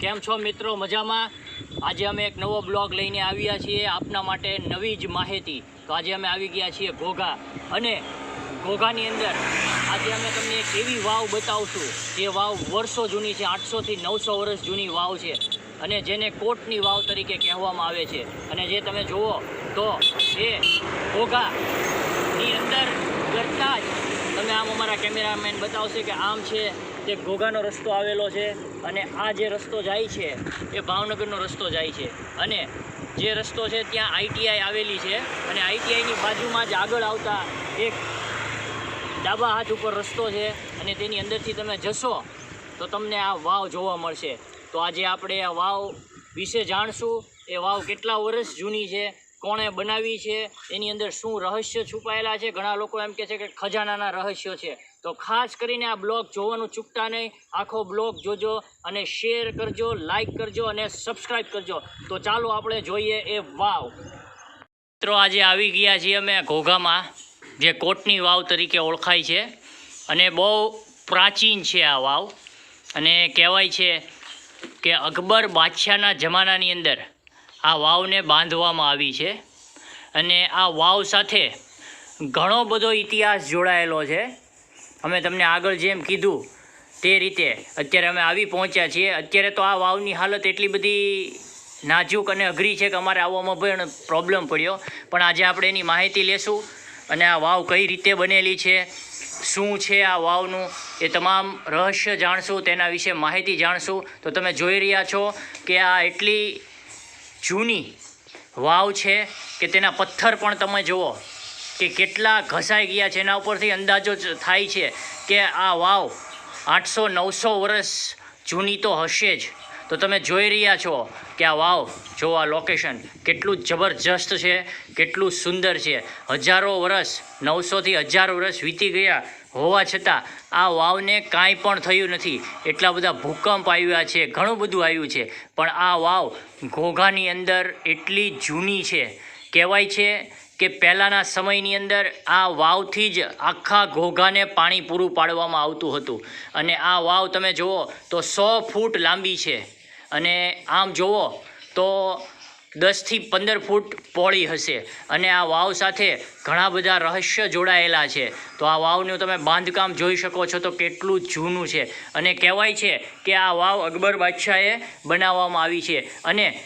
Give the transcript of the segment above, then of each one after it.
કેમ છો મિત્રો? મજામાં? આજે અમે એક નવો બ્લોગ લઈને આવ્યા છીએ આપના માટે નવી જ માહિતી. તો આજે અમે આવી ગયા છીએ ઘોઘા. અને ઘોઘાની અંદર આજે અમે તમને એક એવી વાવ બતાવશું, જે વાવ વર્ષો જૂની છે, આઠસોથી નવસો વર્ષ જૂની વાવ છે. અને જેને કોટની વાવ તરીકે કહેવામાં આવે છે. અને જે તમે જુઓ, તો એ ઘોઘાની અંદર કરતાં જ તમે આમ અમારા કેમેરામેન બતાવશે કે આમ છે તે ઘોઘાનો રસ્તો આવેલો છે અને આ જે રસ્તો જાય છે, એ ભાવનગરનો રસ્તો જાય છે. અને જે રસ્તો છે ત્યાં આઈટીઆઈ આવેલી છે અને આઈટીઆઈની બાજુમાં જ આગળ આવતા એક ડાબા હાથ ઉપર રસ્તો છે અને તેની અંદરથી તમે જશો તો તમને આ વાવ જોવા મળશે. તો આજે આપણે આ વાવ વિશે જાણશું, એ વાવ કેટલા વર્ષ જૂની છે, કોણે બનાવી છે, એની અંદર શું રહસ્ય છુપાયેલા છે? ઘણા લોકો એમ કહે છે કે ખજાનાના રહસ્યો છે. તો ખાસ કરીને આ બ્લોગ જોવાનું ચૂકતા નહીં. આખો બ્લોગ જોજો અને શેર કરજો લાઈક કરજો અને સબસ્ક્રાઈબ કરજો. તો ચાલો આપણે જોઈએ એ વાવ. મિત્રો, આજે આવી ગયા છીએ અમે ઘોઘામાં, જે કોટની વાવ તરીકે ઓળખાય છે. અને બહુ પ્રાચીન છે આ વાવ. અને કહેવાય છે કે અકબર બાદશાહના જમાનાની અંદર આ વાવને બાંધવામાં આવી છે. અને આ વાવ સાથે ઘણો બધો ઇતિહાસ જોડાયેલો છે. અમે તમને આગળ જેમ કીધું તે રીતે અત્યારે અમે આવી પહોંચ્યા છીએ. અત્યારે તો આ વાવની હાલત એટલી બધી નાજુક અને અઘરી છે કે અમારે આવવામાં પણ પ્રોબ્લેમ પડ્યો. પણ આજે આપણે એની માહિતી લેશું અને આ વાવ કઈ રીતે બનેલી છે, શું છે આ વાવનું, એ તમામ રહસ્ય જાણશું, તેના વિશે માહિતી જાણશું. તો તમે જોઈ રહ્યા છો કે આ એટલી જૂની વાવ છે કે તેના પથ્થર પણ તમે જુઓ. કે કેટલા ઘસાઈ ગયા છે એના ઉપરથી અંદાજો થાય છે કે આ વાવ આઠસો નવસો વર્ષ જૂની તો હશે જ. તો તમે જોઈ રહ્યા છો કે આ વાવ, જો આ લોકેશન કેટલું જબરજસ્ત છે, કેટલું સુંદર છે. હજારો વર્ષ, નવસોથી હજાર વર્ષ વીતી ગયા હોવા છતાં આ વાવને કાંઈ પણ થયું નથી. એટલા બધા ભૂકંપ આવ્યા છે, ઘણું બધું આવ્યું છે. પણ આ વાવ ઘોઘાની અંદર એટલી જૂની છે. કહેવાય છે કે પહેલાંના સમયની અંદર આ વાવથી જ આખા ઘોઘાને પાણી પૂરું પાડવામાં આવતું હતું. અને આ વાવ તમે જુઓ તો સો ફૂટ લાંબી છે. અને આમ જુઓ તો દસથી પંદર ફૂટ પોળી હશે. અને આ વાવ સાથે ઘણા બધા રહસ્ય જોડાયેલા છે. તો આ વાવનું તમે બાંધકામ જોઈ શકો છો તો કેટલું જૂનું છે. અને કહેવાય છે કે આ વાવ અકબર બાદશાહે બનાવવામાં આવી છે. અને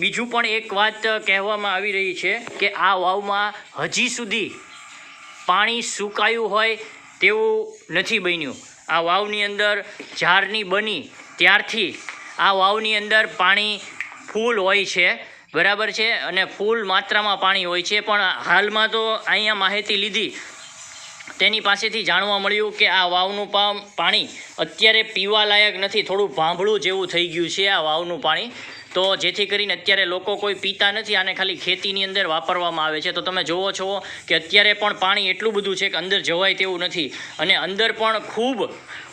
બીજું પણ એક વાત કહેવામાં આવી રહી છે કે આ વાવમાં હજી સુધી પાણી સુકાયું હોય તેવું નથી બન્યું. આ વાવની અંદર ઝાડની બની ત્યારથી આ વાવની અંદર પાણી ફૂલ હોય છે, બરાબર છે? અને ફૂલ માત્રામાં પાણી હોય છે. પણ હાલમાં તો અહીંયા માહિતી લીધી, તેની પાસેથી જાણવા મળ્યું કે આ વાવનું પાણી અત્યારે પીવાલાયક નથી. થોડું ભાંભળું જેવું થઈ ગયું છે આ વાવનું પાણી. તો જેથી કરીને અત્યારે લોકો કોઈ પીતા નથી, આને ખાલી ખેતીની અંદર વાપરવામાં આવે છે. તો તમે જુઓ છો કે અત્યારે પણ પાણી એટલું બધું છે કે અંદર જવાય તેવું નથી. અને અંદર પણ ખૂબ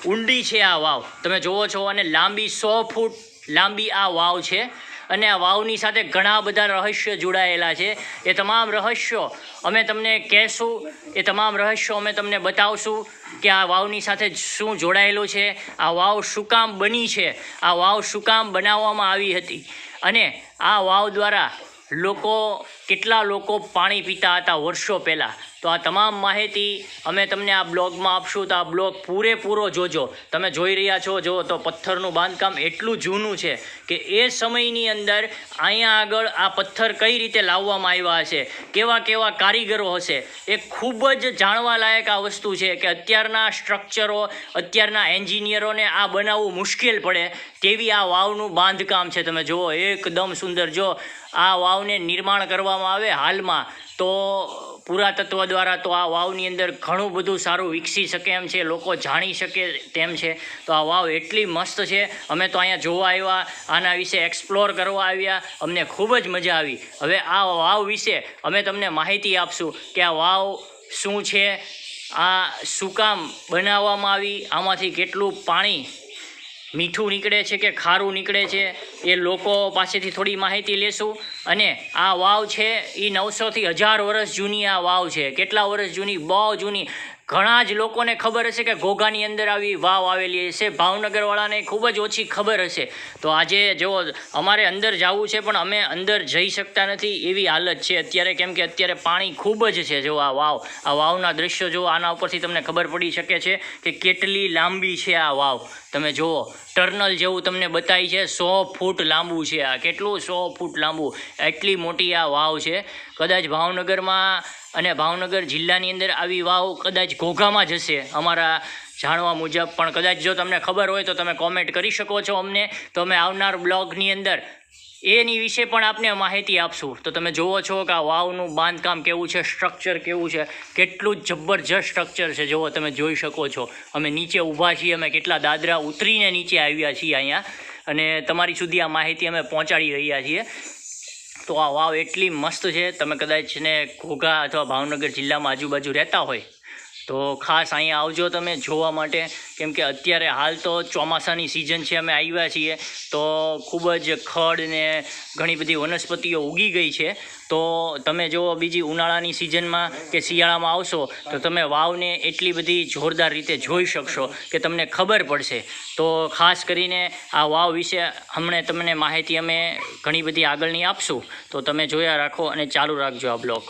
ઊંડી છે આ વાવ. તમે જુઓ છો અને લાંબી સો ફૂટ લાંબી આ વાવ છે. અને આ વાવની સાથે ઘણા બધા રહસ્યો જોડાયેલા છે. એ તમામ રહસ્યો અમે તમને કહેશું, એ તમામ રહસ્યો અમે તમને બતાવશું કે આ વાવની સાથે શું જોડાયેલું છે, આ વાવ શું કામ બની છે, આ વાવ શું કામ બનાવવામાં આવી હતી. અને આ વાવ દ્વારા લોકો, કેટલા લોકો પાણી પીતા હતા વર્ષો પહેલાં. તો આ તમામ માહિતી અમે તમને આ બ્લોગમાં આપશું. તો આ બ્લોગ પૂરેપૂરો જોજો. તમે જોઈ રહ્યા છો જો તો પથ્થરનું બાંધકામ એટલું જૂનું છે કે એ સમયની અંદર અહીંયા આગળ આ પથ્થર કઈ રીતે લાવવામાં આવ્યા હશે, કેવા કેવા કારીગરો હશે, એ ખૂબ જ જાણવા લાયક આ વસ્તુ છે કે અત્યારના સ્ટ્રક્ચરો, અત્યારના એન્જિનિયરોને આ બનાવવું મુશ્કેલ પડે તેવી આ વાવનું બાંધકામ છે. તમે જુઓ, એકદમ સુંદર. જો આ વાવને નિર્માણ કરવામાં આવે હાલમાં, તો પુરાતત્વ દ્વારા તો આ વાવની અંદર ઘણું બધું સારું વિકસી શકે એમ છે, લોકો જાણી શકે તેમ છે. તો આ વાવ એટલી મસ્ત છે. અમે તો અહીંયા જોવા આવ્યા, આના વિશે એક્સપ્લોર કરવા આવ્યા, અમને ખૂબ જ મજા આવી. હવે આ વાવ વિશે અમે તમને માહિતી આપશું કે આ વાવ શું છે, આ શું કામ બનાવવામાં આવી, આમાંથી કેટલું પાણી મીઠું નીકળે છે કે ખારું નીકળે છે, એ લોકો પાસેથી થોડી માહિતી લેશું. અને આ વાવ છે એ નવસોથી હજાર વર્ષ જૂની આ વાવ છે. કેટલા વર્ષ જૂની? બહુ જૂની. ઘણા જ લોકોને ખબર હશે કે ઘોઘાની અંદર આવી વાવ આવેલી હશે. ભાવનગરવાળાને ખૂબ જ ઓછી ખબર હશે. તો આજે જો અમારે અંદર જવું છે પણ અમે અંદર જઈ શકતા નથી એવી હાલત છે. અત્યારે કેમ કે અત્યારે પાણી ખૂબ જ છે જો આ વાવ. આ વાવના દ્રશ્યો જો આના ઉપરથી તમને ખબર પડી શકે છે કે કેટલી લાંબી છે આ વાવ. તમે જુઓ ટર્નલ જેવું તમને બતાવી છે, સો ફૂટ લાંબુ છે આ. કેટલું સો ફૂટ લાંબુ. એટલી મોટી આ વાવ છે. કદાચ ભાવનગરમાં અને ભાવનગર જિલ્લાની અંદર આવી વાવ કદાચ ઘોઘામાં જ હશે અમારા જાણવા મુજબ પણ કદાચ જો તમને ખબર હોય તો તમે કોમેન્ટ કરી શકો છો અમને. તો અમે આવનાર બ્લોગની અંદર એની વિશે પણ આપને માહિતી આપશું. તો તમે જુઓ છો કે આ વાવનું બાંધકામ કેવું છે સ્ટ્રક્ચર કેવું છે, કેટલું જબરજસ્ત સ્ટ્રક્ચર છે. જુઓ, તમે જોઈ શકો છો. અમે નીચે ઊભા છીએ, અમે કેટલા દાદરા ઉતરીને નીચે આવ્યા છીએ અહીંયા. અને તમારી સુધી આ માહિતી અમે પહોંચાડી રહ્યા છીએ. તો આ વાવ એટલી મસ્ત છે. તમે કદાચ ને ઘોઘા અથવા ભાવનગર જિલ્લામાં આજુબાજુ રહેતા હોય તો ખાસ અહીંયા આવજો તમે જોવા માટે, કેમ કે અત્યારે હાલ તો ચોમાસાની સિઝન છે, અમે આવ્યા છીએ. તો ખૂબ જ ખડ ને ઘણી બધી વનસ્પતિઓ ઉગી ગઈ છે. તો તમે જો બીજી ઉનાળાની સિઝનમાં કે શિયાળામાં આવશો, તો તમે વાવને એટલી બધી જોરદાર રીતે જોઈ શકશો કે તમને ખબર પડશે. તો ખાસ કરીને આ વાવ વિશે હમણાં તમને માહિતી અમે ઘણી બધી આગળની આપશું. તો તમે જોયા રાખો અને ચાલુ રાખજો આ બ્લોગ.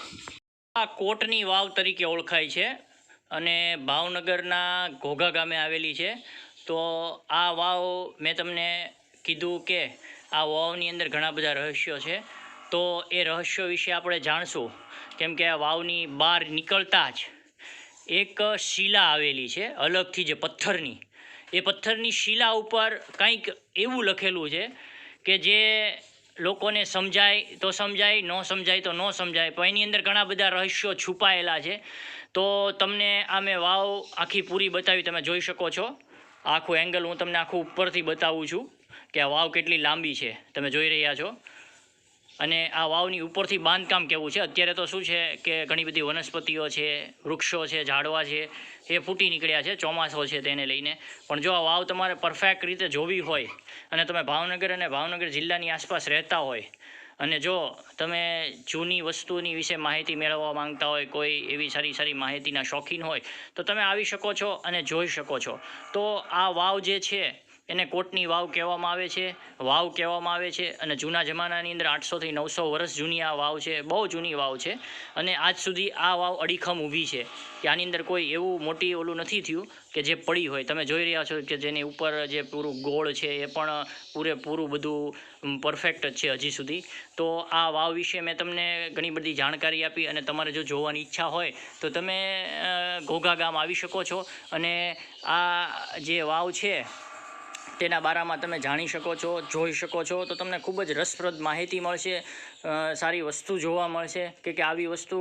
આ કોટની વાવ તરીકે ઓળખાય છે. અને ભાવનગરના ઘોઘા ગામે આવેલી છે. તો આ વાવ મેં તમને કીધું કે આ વાવની અંદર ઘણા બધા રહસ્યો છે. તો એ રહસ્યો વિશે આપણે જાણશું. કેમ કે આ વાવની બહાર નીકળતા જ એક શિલા આવેલી છે, અલગથી જે પથ્થરની. એ પથ્થરની શિલા ઉપર કંઈક એવું લખેલું છે કે જે લોકોને સમજાય તો સમજાય, ન સમજાય તો ન સમજાય. પણ એની અંદર ઘણા બધા રહસ્યો છુપાયેલા છે. તો તમને આ મેં વાવ આખી પૂરી બતાવી તમે જોઈ શકો છો. આખું એંગલ હું તમને આખું ઉપરથી બતાવું છું કે આ વાવ કેટલી લાંબી છે. તમે જોઈ રહ્યા છો. અને આ વાવની ઉપરથી બાંધકામ કેવું છે? અત્યારે તો શું છે કે ઘણી બધી વનસ્પતિઓ છે, વૃક્ષો છે, ઝાડવા છે, એ ફૂટી નીકળ્યા છે, ચોમાસો છે તેને લઈને. પણ જો આ વાવ તમારે પરફેક્ટ રીતે જોવી હોય અને તમે ભાવનગર અને ભાવનગર જિલ્લાની આસપાસ રહેતા હોય અને જો તમે જૂની વસ્તુની વિશે માહિતી મેળવવા માંગતા હોય, કોઈ એવી સારી સારી માહિતીના શોખીન હોય, તો તમે આવી શકો છો અને જોઈ શકો છો. તો આ વાવ જે છે એને કોટની વાવ કહેવામાં આવે છે, વાવ કહેવામાં આવે છે અને જૂના જમાનાની અંદર આઠસોથી નવસો વર્ષ જૂની આ વાવ છે, બહુ જૂની વાવ છે અને આજ સુધી આ વાવ અડીખમ ઊભી છે કે આની અંદર કોઈ એવું મોટી ઓલું નથી થયું કે જે પડી હોય. તમે જોઈ રહ્યા છો કે જેની ઉપર જે પૂરું ગોળ છે એ પણ પૂરેપૂરું બધું પરફેક્ટ જ છે હજી સુધી. તો આ વાવ વિશે મેં તમને ઘણી બધી જાણકારી આપી અને તમારે જો જોવાની ઈચ્છા હોય તો તમે ઘોઘા ગામ આવી શકો છો અને આ જે વાવ છે તેના બારામાં તમે જાણી શકો છો, જોઈ શકો છો, તો તમને ખૂબ જ રસપ્રદ માહિતી મળશે સારી વસ્તુ જોવા મળશે, કે કે આવી વસ્તુ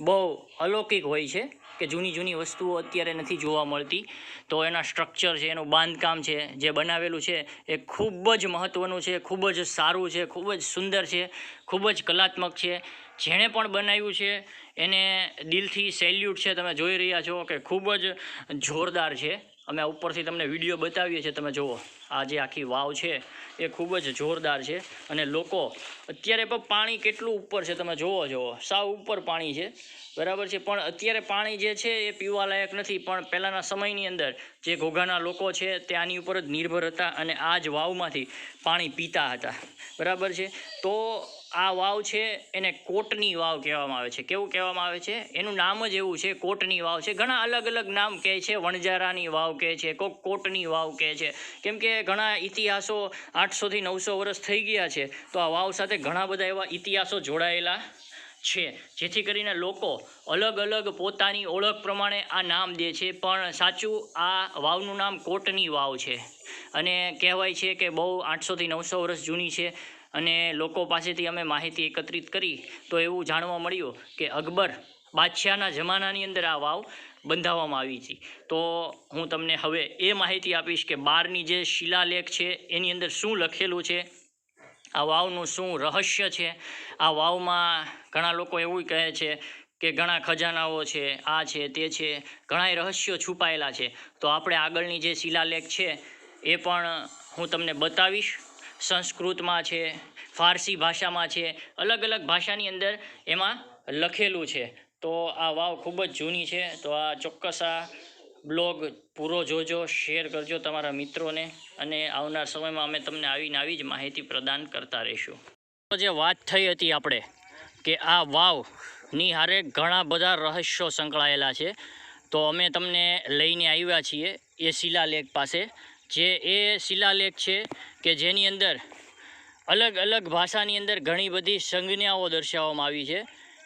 બહુ અલૌકિક હોય છે, કે જૂની જૂની વસ્તુઓ અત્યારે નથી જોવા મળતી. તો એના સ્ટ્રક્ચર છે, એનું બાંધકામ છે, જે બનાવેલું છે, એ ખૂબ જ મહત્ત્વનું છે, ખૂબ જ સારું છે, ખૂબ જ સુંદર છે, ખૂબ જ કલાત્મક છે. જેણે પણ બનાવ્યું છે, એને દિલથી સેલ્યુટ છે, તમે જોઈ રહ્યા છો કે ખૂબ જ જોરદાર છે. અમે ઉપરથી તમને વીડિયો બતાવીએ છીએ, તમે જુઓ. આ જે આખી વાવ છે, એ ખૂબ જ જોરદાર છે. અને લોકો, અત્યારે પણ પાણી કેટલું ઉપર છે, તમે જુઓ જુઓ. સાવ ઉપર પાણી છે. બરાબર છે? પણ અત્યારે પાણી જે છે, એ પીવા લાયક નથી. પણ પહેલાંના સમયની અંદર જે ઘોઘાના લોકો છે, તે આની ઉપર જ નિર્ભર હતા અને આ જ વાવમાંથી પાણી પીતા હતા. બરાબર છે? તો આ વાવ છે એને કોટની વાવ કહેવામાં આવે છે. કેવું કહેવામાં આવે છે? એનું નામ જ એવું છે, કોટની વાવ છે. ઘણા અલગ અલગ નામ કહે છે વણજારાની વાવ કહે છે, કોક કોટની વાવ કહે છે. કેમ કે ઘણા ઇતિહાસો આઠસોથી નવસો વર્ષ થઈ ગયા છે, તો આ વાવ સાથે ઘણા બધા એવા ઇતિહાસો જોડાયેલા છે. જેથી કરીને લોકો અલગ અલગ પોતાની ઓળખ પ્રમાણે આ નામ દે છે. પણ સાચું આ વાવનું નામ કોટની વાવ છે. અને કહેવાય છે કે બહુ આઠસોથી નવસો વર્ષ જૂની છે. અને લોકો પાસેથી અમે માહિતી એકત્રિત કરી તો એવું જાણવા મળ્યું કે અકબર બાદશાહના જમાનાની અંદર આ વાવ બંધાવવામાં આવી હતી તો હું તમને હવે એ માહિતી આપીશ કે બહારની જે શિલાલેખ છે, એની અંદર શું લખેલું છે? આ વાવનું શું રહસ્ય છે? આ વાવમાં ઘણા લોકો એવું કહે છે કે ઘણા ખજાનાઓ છે, આ છે, તે છે, ઘણાય રહસ્યો છુપાયેલા છે. તો આપણે આગળની જે શિલાલેખ છે, એ પણ હું તમને બતાવીશ. સંસ્કૃતમાં છે, ફારસી ભાષામાં છે, અલગ અલગ ભાષાની અંદર એમાં લખેલું છે. તો આ વાવ ખૂબ જ જૂની છે. તો આ ચોક્કસ આ બ્લોગ પૂરો જોજો, શેર કરજો તમારા મિત્રોને અને આવનાર સમયમાં અમે તમને આવીને આવી જ માહિતી પ્રદાન કરતા રહીશું. તો જે વાત થઈ હતી આપણે કે આ વાવની હારે ઘણા બધા રહસ્યો સંકળાયેલા છે. તો અમે તમને લઈને આવ્યા છીએ એ શિલાલેખ પાસે. જે એ શિલાલેખ છે કે જેની અંદર અલગ અલગ ભાષાની અંદર ઘણી બધી સંજ્ઞાઓ દર્શાવવામાં આવી છે.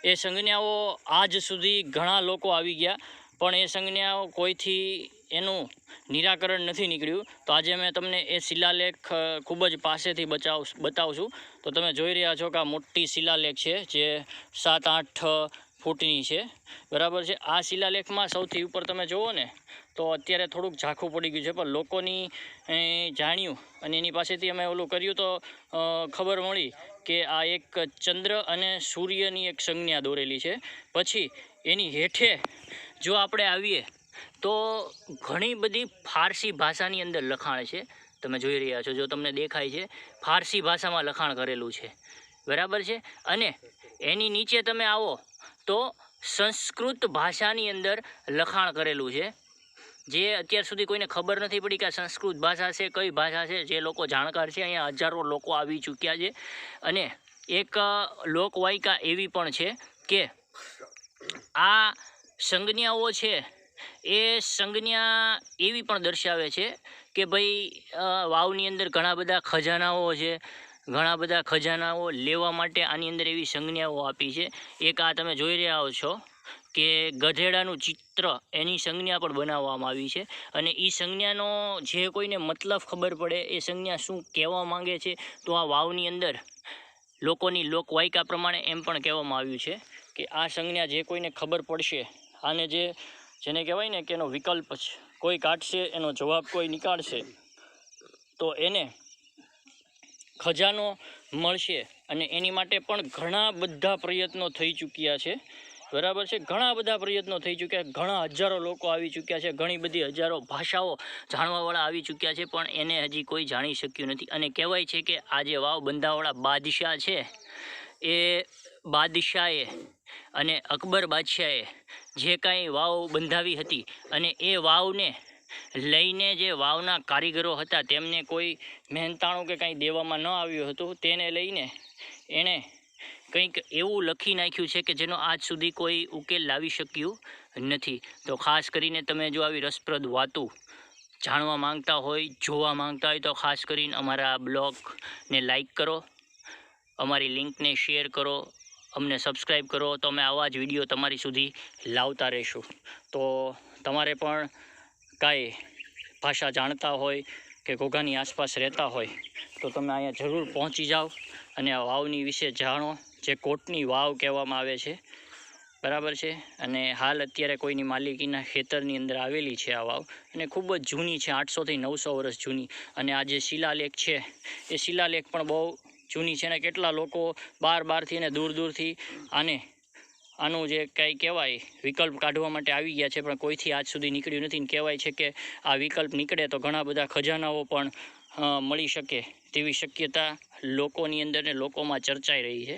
એ સંજ્ઞાઓ આજ સુધી ઘણા લોકો આવી ગયા, પણ એ સંજ્ઞાઓ કોઈથી એનું નિરાકરણ નથી નીકળ્યું. તો આજે મેં તમને એ શિલાલેખ ખૂબ જ પાસેથી બચાવ બતાવશું તો તમે જોઈ રહ્યા છો કે આ મોટી શિલાલેખ છે, જે સાત, આઠ ફૂટની છે. બરાબર છે? આ શિલાલેખમાં સૌથી ઉપર તમે જુઓ ને, તો અત્યારે થોડુંક ઝાંખું પડી ગયું છે, પણ લોકોની જાણ્યું અને એની પાસેથી અમે ઓલું કર્યું તો ખબર મળી કે આ એક ચંદ્ર અને સૂર્યની એક સંજ્ઞા દોરેલી છે. પછી એની હેઠે જો આપણે આવીએ, તો ઘણી બધી ફારસી ભાષાની અંદર લખાણ છે. તમે જોઈ રહ્યા છો, જો તમને દેખાય છે, ફારસી ભાષામાં લખાણ કરેલું છે. બરાબર છે? અને એની નીચે તમે આવો તો સંસ્કૃત ભાષાની અંદર લખાણ કરેલું છે. જે અત્યાર સુધી કોઈને ખબર નથી પડી કે આ સંસ્કૃત ભાષા છે, કઈ ભાષા છે, જે લોકો જાણકાર છે, અહીંયા હજારો લોકો આવી ચૂક્યા છે. અને એક લોકવાયિકા એવી પણ છે કે આ સંજ્ઞાઓ છે એ સંજ્ઞા એવી પણ દર્શાવે છે કે ભાઈ વાવની અંદર ઘણા બધા ખજાનાઓ છે ઘણા બધા ખજાનાઓ લેવા માટે આની અંદર એવી સંજ્ઞાઓ આપી છે. એક આ તમે જોઈ રહ્યા છો કે ગધેડાનું ચિત્ર એની સંજ્ઞા પણ બનાવવામાં આવી છે અને એ સંજ્ઞાનો જે કોઈને મતલબ ખબર પડે એ સંજ્ઞા શું કહેવા માંગે છે તો આ વાવની અંદર લોકોની લોકવાયકા પ્રમાણે એમ પણ કહેવામાં આવ્યું છે કે આ સંજ્ઞા જે કોઈને ખબર પડશે આને જે જેને કહેવાય ને કે એનો વિકલ્પ છે કોઈ કાઢશે, એનો જવાબ કોઈ નીકાળશે તો એને ખજાનો મળશે અને એની માટે પણ ઘણા બધા પ્રયત્નો થઈ ચૂક્યા છે. બરાબર છે? ઘણા બધા પ્રયત્નો થઈ ચૂક્યા ઘણા હજારો લોકો આવી ચૂક્યા છે. ઘણી બધી હજારો ભાષાઓ જાણવાવાળા આવી ચૂક્યા છે, પણ એને હજી કોઈ જાણી શક્યું નથી. અને કહેવાય છે કે આ જે વાવ બંધાવાળા બાદશાહ છે, એ બાદશાહે અને અકબર બાદશાહે જે કાંઈ વાવ બંધાવી હતી અને એ વાવને લઈને જે વાવના કારીગરો હતા, તેમને કોઈ મહેનતાણું કે કંઈ દેવામાં ન આવ્યું હતું, તેને લઈને એણે કંઈક એવું લખી નાખ્યું છે કે જેનો આજ સુધી કોઈ ઉકેલ લાવી શક્યું નથી. તો ખાસ કરીને તમે જો આવી રસપ્રદ વાતો જાણવા માંગતા હોય, જોવા માંગતા હોય, તો ખાસ કરીને અમારા બ્લોગને લાઈક કરો, અમારી લિંકને શેર કરો, અમને સબસ્ક્રાઈબ કરો, તો અમે આવા જ વીડિયો તમારી સુધી લાવતા રહીશું. તો તમારે પણ કાંઈ ભાષા જાણતા હોય કે ઘોઘાની આસપાસ રહેતા હોય, તો તમે અહીંયા જરૂર પહોંચી જાઓ અને આ વાવની વિશે જાણો, જે કોટની વાવ કહેવામાં આવે છે. બરાબર છે? અને હાલ અત્યારે કોઈની માલિકીના ખેતરની અંદર આવેલી છે આ વાવ, અને ખૂબ જ જૂની છે, આઠસોથી નવસો વર્ષ જૂની. અને આ જે શિલાલેખ છે, એ શિલાલેખ પણ બહુ જૂની છે અને કેટલા લોકો બાર બારથી અને દૂર દૂરથી આને આનું જે કંઈ કહેવાય, વિકલ્પ કાઢવા માટે આવી ગયા છે, પણ કોઈથી આજ સુધી નીકળ્યું નથી. કહેવાય છે કે આ વિકલ્પ નીકળે તો ઘણા બધા ખજાનાઓ પણ મળી શકે તેવી શક્યતા લોકોની અંદર ને લોકોમાં ચર્ચાઈ રહી છે.